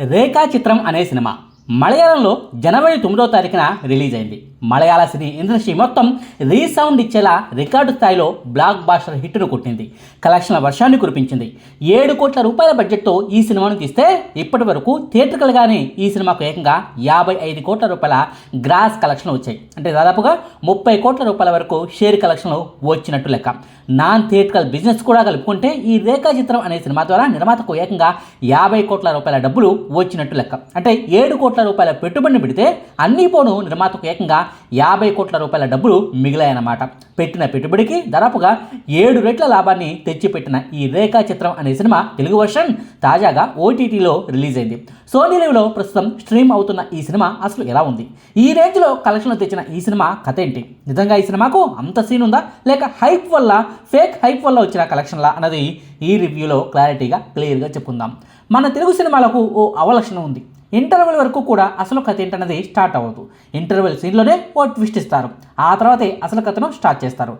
రేఖా చిత్రం అనే సినిమా. మలయాళంలో జనవరి తొమ్మిదో తారీఖున రిలీజ్ అయింది మలయాళ సినీ ఇండస్ట్రీ మొత్తం రీసౌండ్ ఇచ్చేలా రికార్డు స్థాయిలో బ్లాక్ బాస్టర్ హిట్ను కొట్టింది. కలెక్షన్ల వర్షాన్ని కురిపించింది. ఏడు కోట్ల రూపాయల బడ్జెట్తో ఈ సినిమాను తీస్తే ఇప్పటి వరకు థియేటర్లుగానే ఈ సినిమాకు ఏకంగా యాభై ఐదు కోట్ల రూపాయల గ్రాస్ కలెక్షన్లు వచ్చాయి. అంటే దాదాపుగా ముప్పై కోట్ల రూపాయల వరకు షేర్ కలెక్షన్లు వచ్చినట్టు లెక్క. నాన్ థియేటర్కల్ బిజినెస్ కూడా కలుపుకుంటే ఈ రేఖాచిత్రం అనే సినిమా ద్వారా నిర్మాతకు ఏకంగా యాభై కోట్ల రూపాయల డబ్బులు వచ్చినట్టు లెక్క. అంటే ఏడు కోట్ల కోట్ల రూపాయల పెట్టుబడిని పెడితే అన్నీ పోను నిర్మాతకు ఏకంగా యాభై కోట్ల రూపాయల డబ్బులు మిగిలాయన్నమాట. పెట్టిన పెట్టుబడికి దాదాపుగా ఏడు రెట్ల లాభాన్ని తెచ్చిపెట్టిన ఈ రేఖా చిత్రం అనే సినిమా తెలుగు వర్షన్ తాజాగా ఓటీటీలో రిలీజ్ అయింది సోనీ లివ్లో ప్రస్తుతం స్ట్రీమ్ అవుతున్న ఈ సినిమా అసలు ఎలా ఉంది? ఈ రేంజ్లో కలెక్షన్లు తెచ్చిన ఈ సినిమా కథ ఏంటి? నిజంగా ఈ సినిమాకు అంత సీన్ ఉందా? లేక హైప్ వల్ల ఫేక్ హైప్ వల్ల వచ్చిన కలెక్షన్లా అన్నది ఈ రివ్యూలో క్లారిటీగా క్లియర్గా చెప్పుకుందాం. మన తెలుగు సినిమాలకు ఓ అవలక్షణం ఉంది. ఇంటర్వెల్ వరకు కూడా అసలు కథ ఏంటన్నది స్టార్ట్ అవ్వదు. ఇంటర్వెల్ సీన్లోనే ఓ ట్విస్ట్ ఇస్తారు. ఆ తర్వాతే అసలు కథను స్టార్ట్ చేస్తారు.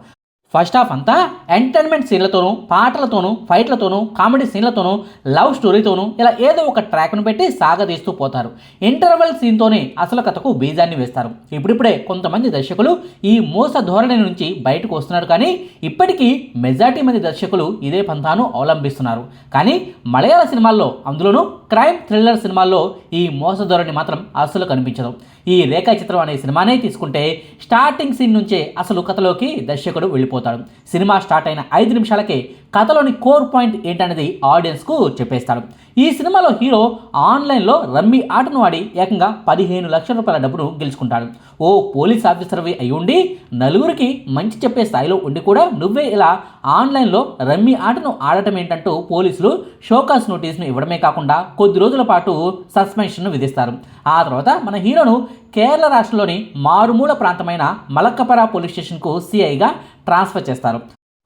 ఫస్ట్ హాఫ్ అంతా ఎంటర్టైన్మెంట్ సీన్లతోనూ పాటలతోనూ ఫైట్లతోనూ కామెడీ సీన్లతోనూ లవ్ స్టోరీతోనూ ఇలా ఏదో ఒక ట్రాక్ను పెట్టి సాగదీస్తూ పోతారు. ఇంటర్వెల్ సీన్తోనే అసలు కథకు బీజాన్ని వేస్తారు. ఇప్పుడిప్పుడే కొంతమంది దర్శకులు ఈ మోస ధోరణి నుంచి బయటకు వస్తున్నారు కానీ ఇప్పటికీ మెజార్టీ మంది దర్శకులు ఇదే పంథాను అవలంబిస్తున్నారు. కానీ మలయాళ సినిమాల్లో అందులోనూ క్రైమ్ థ్రిల్లర్ సినిమాల్లో ఈ మోస ధోరణి మాత్రం అస్సలు కనిపించదు. ఈ రేఖాచిత్రం అనే సినిమానే తీసుకుంటే స్టార్టింగ్ సీన్ నుంచే అసలు కథలోకి దర్శకుడు వెళ్ళిపోతాడు. సినిమా స్టార్ట్ అయిన ఐదు నిమిషాలకే కథలోని కోర్ పాయింట్ ఏంటనేది ఆడియన్స్కు చెప్పేస్తాడు. ఈ సినిమాలో హీరో ఆన్లైన్లో రమ్మీ ఆటను ఆడి ఏకంగా పదిహేను లక్షల రూపాయల డబ్బును గెలుచుకుంటాడు. ఓ పోలీస్ ఆఫీసర్వి అయి ఉండి నలుగురికి మంచి చెప్పే స్థాయిలో ఉండి కూడా నువ్వే ఇలా ఆన్లైన్లో రమ్మీ ఆటను ఆడటం ఏంటంటూ పోలీసులు షోకాస్ నోటీస్ను ఇవ్వడమే కాకుండా కొద్ది రోజుల పాటు సస్పెన్షన్ను విధిస్తారు. ఆ తర్వాత మన హీరోను కేరళ రాష్ట్రంలోని మారుమూల ప్రాంతమైన మలక్కపర పోలీస్ స్టేషన్కు సిఐగా ట్రాన్స్ఫర్ చేస్తారు.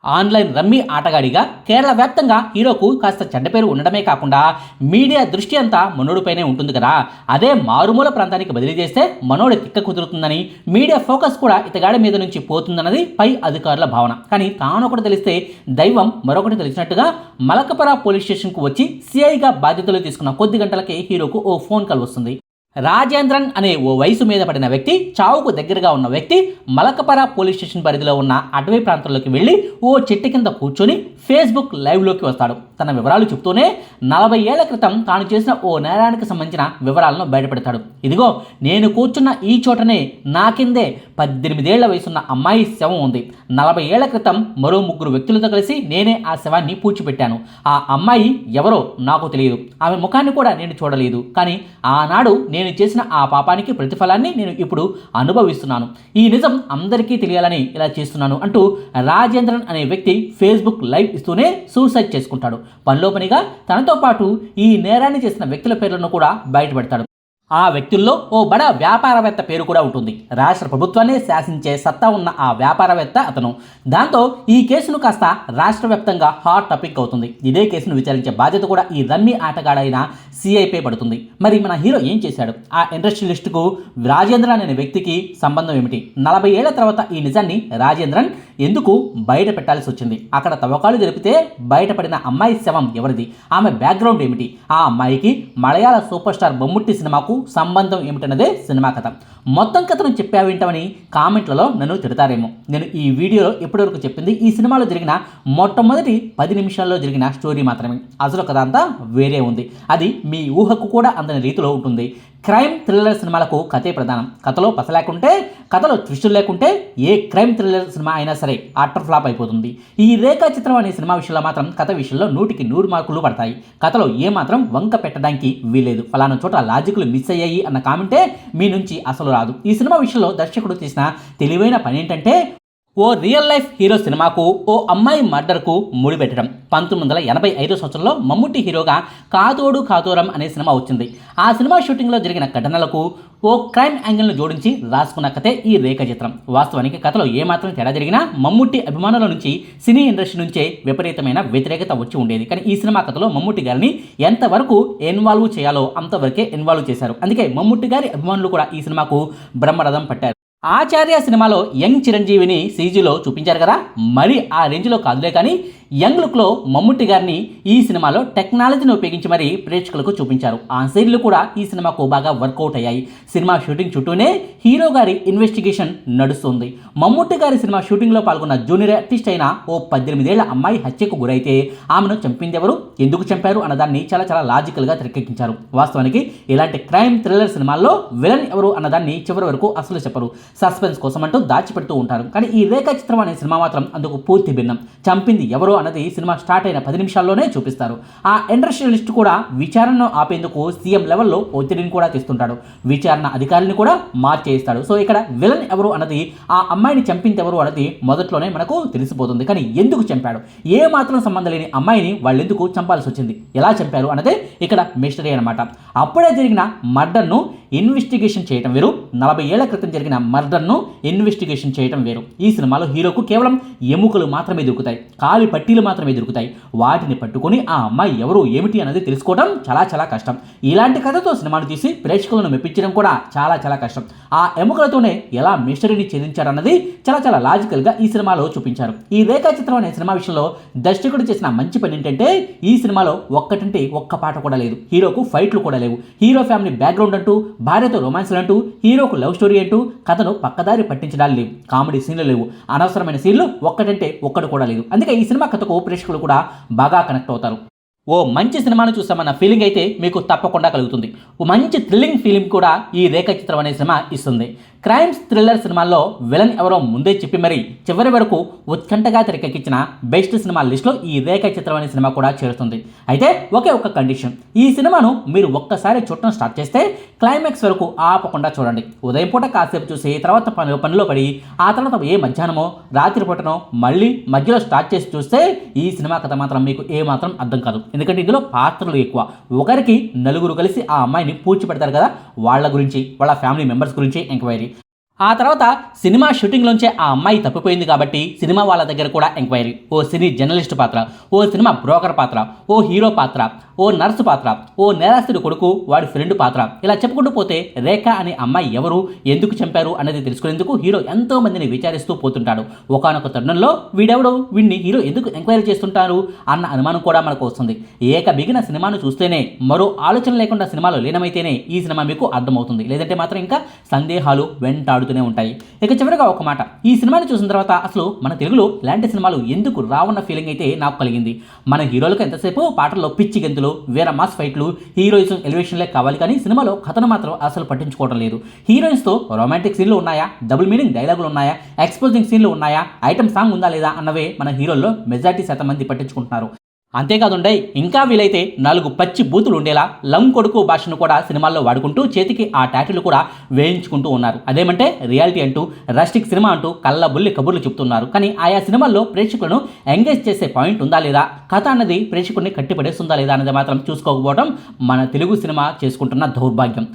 ఆన్లైన్ రమ్మీ ఆటగాడిగా కేరళ వ్యాప్తంగా హీరోకు కాస్త చెడ్డ పేరు ఉండడమే కాకుండా మీడియా దృష్టి అంతా మనోడిపైనే ఉంటుంది కదా. అదే మారుమూల ప్రాంతానికి బదిలీ చేస్తే మనోడి తిక్క కుదురుతుందని మీడియా ఫోకస్ కూడా ఇతగాడి మీద నుంచి పోతుందన్నది పై అధికారుల భావన. కానీ తానొకటి తెలిస్తే దైవం మరొకటి తెలిసినట్టుగా మలకపర పోలీస్ స్టేషన్కు వచ్చి సిఐగా బాధ్యతలు తీసుకున్న కొద్ది గంటలకే హీరోకు ఓ ఫోన్ కాల్ వస్తుంది. రాజేంద్రన్ అనే ఓ వయసు మీద పడిన వ్యక్తి చావుకు దగ్గరగా ఉన్న వ్యక్తి మలకపర పోలీస్ స్టేషన్ పరిధిలో ఉన్న అటవీ ప్రాంతంలోకి వెళ్ళి ఓ చెట్టు కింద కూర్చొని ఫేస్బుక్ లైవ్లోకి వస్తాడు. తన వివరాలు చెప్తూనే నలభై ఏళ్ళ క్రితం తాను చేసిన ఓ నేరానికి సంబంధించిన వివరాలను బయటపెడతాడు. ఇదిగో నేను కూర్చున్న ఈ చోటనే నా కిందే పద్దెనిమిదేళ్ళ వయసున్న అమ్మాయి శవం ఉంది. నలభై ఏళ్ళ క్రితం మరో ముగ్గురు వ్యక్తులతో కలిసి నేనే ఆ శవాన్ని పూడ్చిపెట్టాను. ఆ అమ్మాయి ఎవరో నాకు తెలియదు. ఆమె ముఖాన్ని కూడా నేను చూడలేదు. కానీ ఆనాడు నేను నేను చేసిన ఆ పాపానికి ప్రతిఫలాన్ని నేను ఇప్పుడు అనుభవిస్తున్నాను. ఈ నిజం అందరికీ తెలియాలని ఇలా చేస్తున్నాను అంటూ రాజేంద్రన్ అనే వ్యక్తి ఫేస్బుక్ లైవ్ ఇస్తూనే సూసైడ్ చేసుకుంటాడు. పనిలో పనిగా తనతో పాటు ఈ నేరాన్ని చేసిన వ్యక్తుల పేర్లను కూడా బయటపెడతాడు. ఆ వ్యక్తుల్లో ఓ బడ వ్యాపారవేత్త పేరు కూడా ఉంటుంది. రాష్ట్ర ప్రభుత్వాన్ని శాసించే సత్తా ఉన్న ఆ వ్యాపారవేత్త అతను. దాంతో ఈ కేసును కాస్త రాష్ట్ర వ్యాప్తంగా హాట్ టాపిక్ అవుతుంది. ఇదే కేసును విచారించే బాధ్యత కూడా ఈ రమ్మీ ఆటగాడైన సిఐపై పడుతుంది. మరి మన హీరో ఏం చేశాడు? ఆ ఇండస్ట్రియలిస్టుకు రాజేంద్రన్ అనే వ్యక్తికి సంబంధం ఏమిటి? నలభై ఏళ్ళ తర్వాత ఈ నిజాన్ని రాజేంద్రన్ ఎందుకు బయట పెట్టాల్సి వచ్చింది? అక్కడ తవ్వకాలు జరిపితే బయటపడిన అమ్మాయి శవం ఎవరిది? ఆమె బ్యాక్గ్రౌండ్ ఏమిటి? ఆ అమ్మాయికి మలయాళ సూపర్ స్టార్ బొమ్ముట్టి సినిమాకు సంబంధం ఏమిటన్నదే సినిమా కథ. మొత్తం కథను చెప్పావింటమని కామెంట్లలో నన్ను తిడతారేమో. నేను ఈ వీడియోలో ఇప్పటివరకు చెప్పింది ఈ సినిమాలో జరిగిన మొట్టమొదటి పది నిమిషాల్లో జరిగిన స్టోరీ మాత్రమే. అసలు కథ అంతా వేరే ఉంది. అది మీ ఊహకు కూడా అందని రీతిలో ఉంటుంది. క్రైమ్ థ్రిల్లర్ సినిమాలకు కథే ప్రధానం. కథలో పస లేకుంటే కథలో ట్విస్టులు లేకుంటే ఏ క్రైమ్ థ్రిల్లర్ సినిమా అయినా సరే ఆటర్ ఫ్లాప్ అయిపోతుంది. ఈ రేఖా చిత్రం అనే సినిమా విషయంలో మాత్రం కథ విషయంలో నూటికి నూరు మార్కులు పడతాయి. కథలో ఏమాత్రం వంక పెట్టడానికి వీలేదు ఫలానా చోట లాజిక్లు మిస్ అయ్యాయి అన్న కామెంటే మీ నుంచి అసలు రాదు. ఈ సినిమా విషయంలో దర్శకుడు చేసిన తెలివైన పని ఏంటంటే ఓ రియల్ లైఫ్ హీరో సినిమాకు ఓ అమ్మాయి మర్డర్కు ముడిపెట్టడం. పంతొమ్మిది వందల ఎనభై ఐదో సంవత్సరంలో మమ్ముట్టి హీరోగా కాతోడు కాతోరం అనే సినిమా వచ్చింది. ఆ సినిమా షూటింగ్లో జరిగిన ఘటనలకు ఓ క్రైమ్ యాంగిల్ను జోడించి రాసుకున్న కథే ఈ రేఖ చిత్రం వాస్తవానికి కథలో ఏమాత్రం తేడా జరిగినా మమ్ముట్టి అభిమానుల నుంచి సినీ ఇండస్ట్రీ నుంచే విపరీతమైన వ్యతిరేకత వచ్చి ఉండేది. కానీ ఈ సినిమా కథలో మమ్ముట్టి గారిని ఎంతవరకు ఇన్వాల్వ్ చేయాలో అంతవరకే ఇన్వాల్వ్ చేశారు. అందుకే మమ్ముట్టి గారి అభిమానులు కూడా ఈ సినిమాకు బ్రహ్మరథం పట్టారు. ఆచార్య సినిమాలో యంగ్ చిరంజీవిని సీజీలో చూపించారు కదా? మరి ఆ రేంజ్లో కాదులే కానీ యంగ్ లుక్లో మమ్ముట్టి గారిని ఈ సినిమాలో టెక్నాలజీని ఉపయోగించి మరీ ప్రేక్షకులకు చూపించారు. ఆ సీన్లు కూడా ఈ సినిమాకు బాగా వర్కౌట్ అయ్యాయి. సినిమా షూటింగ్ చుట్టూనే హీరో గారి ఇన్వెస్టిగేషన్ నడుస్తుంది. మమ్ముట్టి గారి సినిమా షూటింగ్లో పాల్గొన్న జూనియర్ ఆర్టిస్ట్ అయిన ఓ పద్దెనిమిదేళ్ళ అమ్మాయి హత్యకు గురైతే ఆమెను చంపింది ఎవరు ఎందుకు చంపారు? అన్నదాన్ని చాలా చాలా లాజికల్గా తెరకెక్కించారు. వాస్తవానికి ఇలాంటి క్రైమ్ థ్రిల్లర్ సినిమాల్లో విలన్ ఎవరు? అన్నదాన్ని చివరి వరకు అసలు చెప్పరు. సస్పెన్స్ కోసం అంటూ దాచిపెడుతూ ఉంటారు. కానీ ఈ రేఖా చిత్రం అనే సినిమా మాత్రం అందుకు పూర్తి భిన్నం. చంపింది ఎవరు అన్నది సినిమా స్టార్ట్ అయిన పది నిమిషాల్లోనే చూపిస్తారు. ఆ ఇండస్ట్రియలిస్ట్ కూడా విచారణను ఆపేందుకు సీఎం లెవెల్లో ఒత్తిడిని కూడా తెస్తుంటాడు. విచారణ అధికారిని కూడా మార్చేయిస్తాడు. సో ఇక్కడ విలన్ ఎవరు అన్నది ఆ అమ్మాయిని చంపింది ఎవరు అన్నది మొదట్లోనే మనకు తెలిసిపోతుంది. కానీ ఎందుకు చంపాడు? ఏ మాత్రం సంబంధం లేని అమ్మాయిని వాళ్ళెందుకు చంపాల్సి వచ్చింది ఎలా చంపారు అన్నదే ఇక్కడ మిస్టరీ అనమాట అప్పుడే జరిగిన మర్డర్ను ఇన్వెస్టిగేషన్ చేయటం వేరు. నలభై ఏళ్ళ క్రితం జరిగిన మర్డర్ను ఇన్వెస్టిగేషన్ చేయటం వేరు. ఈ సినిమాలో హీరోకు కేవలం ఎముకలు మాత్రమే దొరుకుతాయి. కాలి పట్టీలు మాత్రమే దొరుకుతాయి. వాటిని పట్టుకొని ఆ అమ్మాయి ఎవరు ఏమిటి అన్నది తెలుసుకోవడం చాలా చాలా కష్టం. ఇలాంటి కథతో సినిమాను తీసి ప్రేక్షకులను మెప్పించడం కూడా చాలా చాలా కష్టం. ఆ ఎముకలతోనే ఎలా మిస్టరీని ఛేదించారన్నది చాలా చాలా లాజికల్గా ఈ సినిమాలో చూపించారు. ఈ రేఖాచిత్రం అనే సినిమా విషయంలో దర్శకుడు చేసిన మంచి పని ఏంటంటే ఈ సినిమాలో ఒక్కటంటే ఒక్క పాట కూడా లేదు. హీరోకు ఫైట్లు కూడా లేవు. హీరో ఫ్యామిలీ బ్యాక్గ్రౌండ్ అంటూ భార్యతో రొమాన్స్లు అంటూ హీరోకు లవ్ స్టోరీ అంటూ కథను పక్కదారి పట్టించడాలు లేవు. కామెడీ సీన్లు లేవు. అనవసరమైన సీన్లు ఒక్కటంటే ఒక్కటి కూడా లేదు. అందుకే ఈ సినిమా కథకు ప్రేక్షకులు కూడా బాగా కనెక్ట్ అవుతారు. ఓ మంచి సినిమాను చూసామన్న ఫీలింగ్ అయితే మీకు తప్పకుండా కలుగుతుంది. ఓ మంచి థ్రిల్లింగ్ ఫీలింగ్ కూడా ఈ రేఖ చిత్రం అనే సినిమా ఇస్తుంది. క్రైమ్స్ థ్రిల్లర్ సినిమాల్లో విలన్ ఎవరో ముందే చెప్పి మరీ చివరి వరకు ఉత్కంఠగా తెరకెక్కించిన బెస్ట్ సినిమా లిస్ట్లో ఈ రేఖ చిత్రం అనే సినిమా కూడా చేరుతుంది. అయితే ఒకే ఒక్క కండిషన్. ఈ సినిమాను మీరు ఒక్కసారి చూడటం స్టార్ట్ చేస్తే క్లైమాక్స్ వరకు ఆపకుండా చూడండి. ఉదయం పూట కాసేపు చూసి తర్వాత పని పనిలో పడి ఆ తర్వాత ఏ మధ్యాహ్నమో రాత్రి పూటనో మళ్ళీ మధ్యలో స్టార్ట్ చేసి చూస్తే ఈ సినిమా కథ మాత్రం మీకు ఏమాత్రం అర్థం కాదు. ఎందుకంటే ఇందులో పాత్రలు ఎక్కువ. ఒకరికి నలుగురు కలిసి ఆ అమ్మాయిని పూడ్చి పెడతారు కదా వాళ్ళ గురించి వాళ్ళ ఫ్యామిలీ మెంబర్స్ గురించి ఎంక్వైరీ. ఆ తర్వాత సినిమా షూటింగ్లోంచే ఆ అమ్మాయి తప్పిపోయింది కాబట్టి సినిమా వాళ్ళ దగ్గర కూడా ఎంక్వైరీ. ఓ సినీ జర్నలిస్ట్ పాత్ర ఓ సినిమా బ్రోకర్ పాత్ర ఓ హీరో పాత్ర. ఓ నర్సు పాత్ర ఓ నేరాస్తుడి కొడుకు వాడి ఫ్రెండ్ పాత్ర. ఇలా చెప్పుకుంటూ పోతే రేఖ అనే అమ్మాయి ఎవరు ఎందుకు చంపారు అనేది తెలుసుకునేందుకు హీరో ఎంతో మందిని విచారిస్తూ పోతుంటాడు. ఒకనొక తరుణంలో వీడెవడు? వీడిని హీరో ఎందుకు ఎంక్వైరీ చేస్తుంటారు అన్న అనుమానం కూడా మనకు వస్తుంది. ఏక బిగిన సినిమాను చూస్తేనే మరో ఆలోచన లేకుండా సినిమాలో లీనమైతేనే ఈ సినిమా మీకు అర్థమవుతుంది. లేదంటే మాత్రం ఇంకా సందేహాలు వెంటాడుతూనే ఉంటాయి. ఇక చివరిగా ఒక మాట. ఈ సినిమాని చూసిన తర్వాత అసలు మన తెలుగులో ఇలాంటి సినిమాలు ఎందుకు రావన్న ఫీలింగ్ అయితే నాకు కలిగింది. మన హీరోలకు ఎంతసేపు పాటల్లో పిచ్చి గెంతులు వేరే మాస్ ఫైట్లు హీరోయిజం ఎలివేషన్లే కావాలి కానీ సినిమాలో కథను మాత్రం అసలు పట్టించుకోవడం లేదు. హీరోయిన్స్తో రొమాంటిక్ సీన్లు ఉన్నాయా? డబుల్ మీనింగ్ డైలాగులు ఉన్నాయా? ఎక్స్పోజింగ్ సీన్లు ఉన్నాయా? ఐటమ్ సాంగ్ ఉందా లేదా? అన్నవే మన హీరోల్లో మెజార్టీ శాతం మంది పట్టించుకుంటున్నారు. అంతేకాదుండై ఇంకా వీలైతే నాలుగు పచ్చి బూతులు ఉండేలా లం కొడుకు భాషను కూడా సినిమాల్లో వాడుకుంటూ చేతికి ఆ టాటిల్ కూడా వేయించుకుంటూ ఉన్నారు. అదేమంటే రియాలిటీ అంటూ రస్టిక్ సినిమా అంటూ కళ్ళబుల్లి కబుర్లు చెప్తున్నారు. కానీ ఆయా సినిమాల్లో ప్రేక్షకులను ఎంగేజ్ చేసే పాయింట్ ఉందా లేదా కథ అన్నది ప్రేక్షకుడిని కట్టిపడేస్తుందా లేదా అనేది మాత్రం చూసుకోకపోవడం మన తెలుగు సినిమా చేసుకుంటున్న దౌర్భాగ్యం.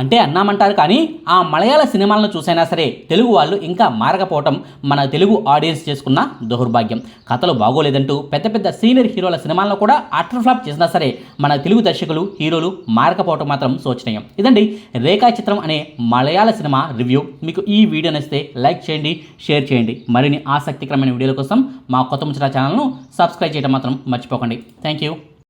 అంటే అన్నామంటారు కానీ ఆ మలయాళ సినిమాలను చూసైనా సరే తెలుగు వాళ్ళు ఇంకా మారకపోవటం మన తెలుగు ఆడియన్స్ చేసుకున్న దౌర్భాగ్యం. కథలు బాగోలేదంటూ పెద్ద పెద్ద సీనియర్ హీరోల సినిమాలను కూడా అటర్ ఫ్లాప్ చేసినా సరే మన తెలుగు దర్శకులు హీరోలు మారకపోవటం మాత్రం శోచనీయం. ఇదండి రేఖా చిత్రం అనే మలయాళ సినిమా రివ్యూ. మీకు ఈ వీడియో నచ్చితే లైక్ చేయండి షేర్ చేయండి. మరిన్ని ఆసక్తికరమైన వీడియోల కోసం మా కొత్త ముచ్చట ఛానల్ను సబ్స్క్రైబ్ చేయడం మాత్రం మర్చిపోకండి. Thank you.